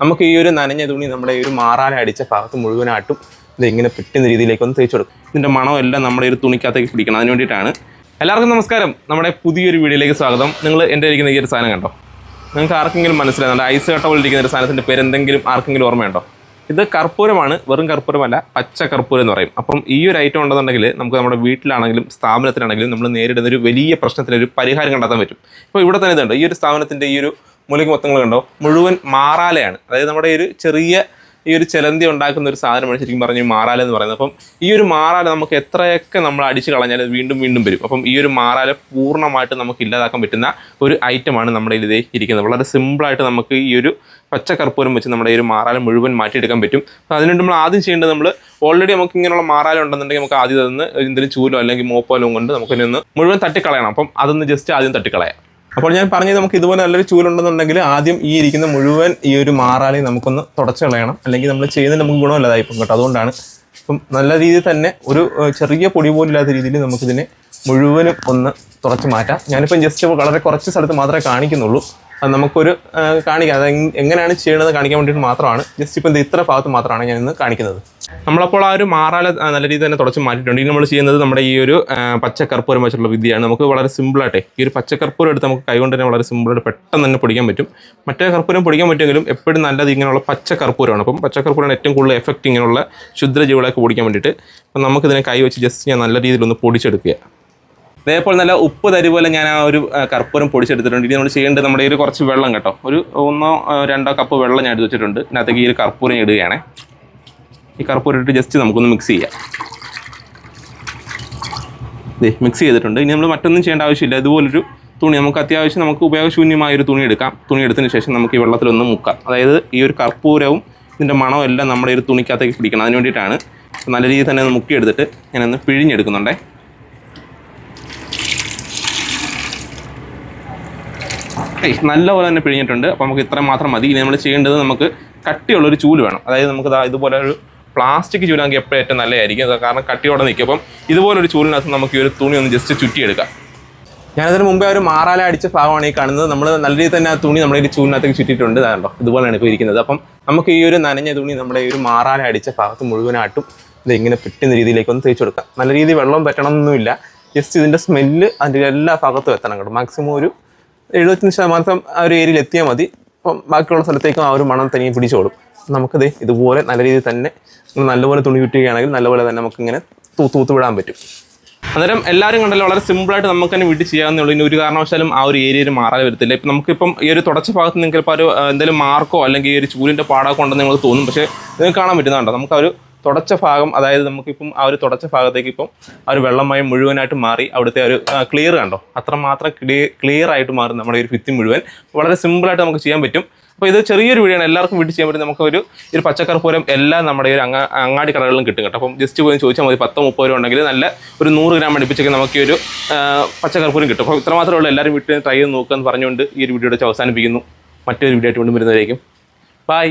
നമുക്ക് ഈ ഒരു നനഞ്ഞ തുണി നമ്മുടെ ഈ ഒരു മാറാല അടിച്ച ഭാഗത്ത് മുഴുവനായിട്ടും ഇത് ഇങ്ങനെ പെട്ടുന്ന രീതിയിലേക്ക് ഒന്ന് തേച്ചു കൊടുക്കും. ഇതിന്റെ മണമെല്ലാം നമ്മുടെ ഒരു തുണിക്കകത്തേക്ക് പിടിക്കണം. അതിന് വേണ്ടിയിട്ടാണ്. എല്ലാവർക്കും നമസ്കാരം. നമ്മുടെ പുതിയൊരു വീഡിയോയിലേക്ക് സ്വാഗതം. നിങ്ങൾ എന്റെ ഇരിക്കുന്ന ഈ ഒരു സാധനം കണ്ടോ? നിങ്ങൾക്ക് ആർക്കെങ്കിലും മനസ്സിലായി? നമ്മുടെ ഐസ് കട്ട പോലെ ഒരു സാധനത്തിന്റെ പേര് എന്തെങ്കിലും ആർക്കെങ്കിലും ഓർമ്മയുണ്ടോ? ഇത് കർപ്പൂരമാണ്. വെറും കർപ്പൂരമല്ല പച്ച കർപ്പൂരം എന്ന് പറയും. അപ്പം ഈ ഒരു ഐറ്റം ഉണ്ടെന്നുണ്ടെങ്കിൽ നമുക്ക് നമ്മുടെ വീട്ടിലാണെങ്കിലും സ്ഥാപനത്തിലാണെങ്കിലും നമ്മൾ നേരിടുന്ന ഒരു വലിയ പ്രശ്നത്തിന് ഒരു പരിഹാരം കണ്ടെത്താൻ പറ്റും. ഇപ്പോൾ ഇവിടെ തന്നെ ഇതുണ്ട്. ഈ ഒരു സ്ഥാപനത്തിന്റെ ഈ ഒരു മൂലയ്ക്ക് മൊത്തങ്ങൾ കണ്ടോ? മുഴുവൻ മാറാലയാണ്. അതായത് നമ്മുടെ ഒരു ചെറിയ ഈ ഒരു ചിലന്തി ഉണ്ടാക്കുന്ന ഒരു സാധനമാണ് ശരിക്കും പറഞ്ഞ മാറാല എന്ന് പറയുന്നത്. അപ്പം ഈ ഒരു മാറാല നമുക്ക് എത്രയൊക്കെ നമ്മൾ അടിച്ചു കളഞ്ഞാൽ വീണ്ടും വീണ്ടും വരും. അപ്പം ഈ ഒരു മാറാല പൂർണമായിട്ട് നമുക്ക് ഇല്ലാതാക്കാൻ പറ്റുന്ന ഒരു ഐറ്റമാണ് നമ്മുടെ ഇതിൽ ഇരിക്കുന്നത്. വളരെ സിമ്പിളായിട്ട് നമുക്ക് ഈ ഒരു പച്ച കർപ്പൂരം വെച്ച് നമ്മുടെ ഈ ഒരു മാറാല മുഴുവൻ മാറ്റിയെടുക്കാൻ പറ്റും. അപ്പോൾ അതിനുവേണ്ടി നമ്മൾ ആദ്യം ചെയ്യേണ്ടത് നമ്മൾ ഓൾറെഡി നമുക്ക് ഇങ്ങനെയുള്ള മാറാല ഉണ്ടെന്നുണ്ടെങ്കിൽ നമുക്ക് ആദ്യം അതൊന്ന് എന്തെങ്കിലും ചൂലോ അല്ലെങ്കിൽ മോപ്പോലോ കൊണ്ട് നമുക്കതിനൊന്ന് മുഴുവൻ തട്ടിക്കളയണം. അപ്പം അതൊന്ന് ജസ്റ്റ് ആദ്യം തട്ടിക്കളയാം. അപ്പോൾ ഞാൻ പറഞ്ഞത് നമുക്ക് ഇതുപോലെ നല്ലൊരു ചൂലുണ്ടെന്നുണ്ടെങ്കിൽ ആദ്യം ഈ ഇരിക്കുന്ന മുഴുവൻ ഈ ഒരു മാറാലി നമുക്കൊന്ന് തുടച്ച് കളയണം. അല്ലെങ്കിൽ നമ്മൾ ചെയ്യുന്നതിന് നമുക്ക് ഗുണമില്ലാതായി കേട്ടോ. അതുകൊണ്ടാണ് ഇപ്പം നല്ല രീതിയിൽ തന്നെ ഒരു ചെറിയ പൊടി പോലും ഇല്ലാത്ത രീതിയിൽ നമുക്കിതിനെ മുഴുവനും ഒന്ന് തുടച്ച് മാറ്റാം. ഞാനിപ്പം ജസ്റ്റ് വളരെ കുറച്ച് സ്ഥലത്ത് മാത്രമേ കാണിക്കുന്നുള്ളൂ. അത് നമുക്കൊരു കാണിക്കാം. അത് എങ്ങനെയാണ് ചെയ്യണത് കാണിക്കാൻ വേണ്ടിയിട്ട് മാത്രമാണ്. ജസ്റ്റ് ഇപ്പം ഇത് ഇത്ര ഭാഗത്ത് മാത്രമാണ് ഞാൻ ഇന്ന് കാണിക്കുന്നത്. നമ്മളപ്പോൾ ആ ഒരു മാറാല നല്ല രീതിയിൽ തന്നെ തുടച്ച് മാറ്റിയിട്ടുണ്ട്. ഇനി നമ്മൾ ചെയ്യുന്നത് നമ്മുടെ ഈ ഒരു പച്ചക്കർപ്പൂരം വെച്ചിട്ടുള്ള വിദ്യയാണ്. നമുക്ക് വളരെ സിമ്പിളായിട്ടെ ഈ ഒരു പച്ചക്കർപ്പൂരം എടുത്ത് നമുക്ക് കൈകൊണ്ട് തന്നെ വളരെ സിമ്പിളായിട്ട് പെട്ടെന്ന് തന്നെ പൊടിക്കാൻ പറ്റും. മറ്റേ കർപ്പൂരം പൊടിക്കാൻ പറ്റുമെങ്കിലും എപ്പോഴും നല്ലത് ഇങ്ങനെയുള്ള പച്ചക്കർപ്പൂരമാണ്. അപ്പം പച്ചക്കർപ്പൂരമാണ് ഏറ്റവും കൂടുതൽ എഫക്റ്റ് ഇങ്ങനെയുള്ള ക്ഷുദ്രജീവികളൊക്കെ പൊടിക്കാൻ വേണ്ടിയിട്ട്. അപ്പം നമുക്കിതിനെ കൈ വെച്ച് ജസ്റ്റ് ഞാൻ നല്ല രീതിയിൽ ഒന്ന് പൊടിച്ചെടുക്കുക. ഇതേപോലെ നല്ല ഉപ്പ് തരി പോലെ ഞാൻ ആ ഒരു കർപ്പൂരം പൊടിച്ചെടുത്തിട്ടുണ്ട്. ഇനി നമ്മൾ ചെയ്യേണ്ടത് നമ്മുടെ ഒരു കുറച്ച് വെള്ളം കേട്ടോ. ഒരു ഒന്നോ രണ്ടോ കപ്പ് വെള്ളം ഞാൻ എടുത്ത് വെച്ചിട്ടുണ്ട്. ഇതിനകത്തേക്ക് ഈ ഒരു കർപ്പൂരം ഇടുകയാണ്. ഈ കർപ്പൂരം ഇട്ട് ജസ്റ്റ് നമുക്കൊന്ന് മിക്സ് ചെയ്യാം. മിക്സ് ചെയ്തിട്ടുണ്ട്. ഇനി നമ്മൾ മറ്റൊന്നും ചെയ്യേണ്ട ആവശ്യമില്ല. ഇതുപോലൊരു തുണി നമുക്ക് അത്യാവശ്യം നമുക്ക് ഉപയോഗശൂന്യമായ ഒരു തുണി എടുക്കാം തുണി എടുത്തതിന് ശേഷം നമുക്ക് ഈ വെള്ളത്തിലൊന്ന് മുക്കാം. അതായത് ഈ ഒരു കർപ്പൂരവും ഇതിന്റെ മണവും എല്ലാം നമ്മുടെ ഒരു തുണിക്കകത്തേക്ക് പിടിക്കണം. അതിന് വേണ്ടിയിട്ടാണ് നല്ല രീതിയിൽ തന്നെ ഒന്ന് മുക്കിയെടുത്തിട്ട് ഞാനൊന്ന് പിഴിഞ്ഞെടുക്കുന്നുണ്ടേ. നല്ലപോലെ തന്നെ പിഴിഞ്ഞിട്ടുണ്ട്. അപ്പോൾ നമുക്ക് ഇത്ര മാത്രം മതി. ഇനി നമ്മൾ ചെയ്യേണ്ടത് നമുക്ക് കട്ടിയുള്ളൊരു ചൂൽ വേണം. അതായത് നമുക്ക് ഇതുപോലെ ഒരു പ്ലാസ്റ്റിക് ചൂലാണെങ്കിൽ എപ്പോഴും ഏറ്റവും നല്ലതായിരിക്കും. കാരണം കട്ടിയോടെ നിൽക്കും. അപ്പം ഇതുപോലൊരു ചൂലിനകത്ത് നമുക്ക് ഈ ഒരു തുണി ഒന്ന് ജസ്റ്റ് ചുറ്റിയെടുക്കാം. ഞാനതിന് മുമ്പേ ഒരു മാറാല അടിച്ച ഭാഗമാണ് ഈ കാണുന്നത്. നമ്മൾ നല്ല രീതിയിൽ തന്നെ ആ തുണി നമ്മുടെ ഈ ചൂലിനകത്തേക്ക് ചുറ്റിയിട്ടുണ്ട്. ഇതാണല്ലോ ഇതുപോലെയാണ് ഇപ്പോൾ ഇരിക്കുന്നത്. അപ്പം നമുക്ക് ഈ ഒരു നനഞ്ഞ തുണി നമ്മുടെ ഈ ഒരു മാറാല അടിച്ച ഭാഗത്ത് മുഴുവനായിട്ടും ഇങ്ങനെ പെട്ടുന്ന രീതിയിലേക്ക് ഒന്ന് തേച്ച് കൊടുക്കാം. നല്ല രീതിയിൽ വെള്ളം പറ്റണമെന്നൊന്നുമില്ല. ജസ്റ്റ് ഇതിന്റെ സ്മെല്ല് അതിന്റെ എല്ലാ ഭാഗത്തും എത്തണം കേട്ടോ. മാക്സിമം ഒരു എഴുപത്തഞ്ച് ശതമാനം ആ ഒരു ഏരിയയിൽ എത്തിയാൽ മതി. അപ്പം ബാക്കിയുള്ള സ്ഥലത്തേക്കും ആ ഒരു മണം തനിയെ പിടിച്ചോളും നമുക്കത് ഇതുപോലെ നല്ല രീതിയിൽ തന്നെ നല്ലപോലെ തുണി കിട്ടുകയാണെങ്കിൽ നല്ലപോലെ തന്നെ നമുക്കിങ്ങനെ തൂത്ത് തൂത്ത് വിടാൻ പറ്റും. അന്നേരം എല്ലാവരും കണ്ടല്ലോ വളരെ സിമ്പിളായിട്ട് നമുക്ക് തന്നെ വീട്ടിൽ ചെയ്യാവുന്നുള്ളൂ ഇനി ഒരു കാരണവശാലും ആ ഒരു ഏരിയയിൽ മാറാതെ വരത്തില്ല. ഇപ്പം നമുക്കിപ്പം ഈ ഒരു തുടച്ച ഭാഗത്ത് നിങ്ങൾക്ക് ഇപ്പോൾ ഒരു എന്തെങ്കിലും മാർക്കോ അല്ലെങ്കിൽ ഈ ഒരു ചൂലിന്റെ പാടൊക്കെ ഉണ്ടെന്ന് നിങ്ങൾക്ക് തോന്നും. പക്ഷേ നിങ്ങൾക്ക് കാണാൻ പറ്റുന്നതുണ്ടോ നമുക്ക് ആ ഒരു തുടച്ച ഭാഗം അതായത് നമുക്കിപ്പം ആ ഒരു തുടച്ച ഭാഗത്തേക്ക് ഇപ്പം ആ ഒരു വെള്ളമായി മുഴുവനായിട്ട് മാറി അവിടുത്തെ ഒരു ക്ലിയർ കണ്ടോ? അത്രമാത്രം ക്ലിയർ ആയിട്ട് മാറും നമ്മുടെ ഒരു ഭിത്തി മുഴുവൻ. വളരെ സിമ്പിളായിട്ട് നമുക്ക് ചെയ്യാൻ പറ്റും. അപ്പോൾ ഇത് ചെറിയൊരു വീടാണ് എല്ലാവർക്കും വീട്ടിൽ ചെയ്യാൻ പറ്റും നമുക്ക് ഒരു ഒരു പച്ചക്കർപ്പൂരം എല്ലാം നമ്മുടെ ഒരു അങ്ങ അങ്ങാടി കടകളിലും കിട്ടും കേട്ടോ. അപ്പം ജസ്റ്റ് പോയി ചോദിച്ചാൽ മതി. പത്തോ മുപ്പത് രൂപ ഉണ്ടെങ്കിൽ നല്ല ഒരു നൂറ് ഗ്രാം അടുപ്പിച്ചൊക്കെ നമുക്ക് ഒരു പച്ചക്കർപ്പൂരം കിട്ടും. അപ്പോൾ ഇത്ര ഇത്രമാത്രമേ ഉള്ളൂ. എല്ലാവരും വീട്ടിൽ ട്രൈ ചെയ്ത് നോക്കുക എന്ന് പറഞ്ഞുകൊണ്ട് ഈ ഒരു വീഡിയോ അവസാനിപ്പിക്കുന്നു. മറ്റൊരു വീഡിയോ ആയിട്ട് കൊണ്ടുവരുന്നതായിരിക്കും ബൈ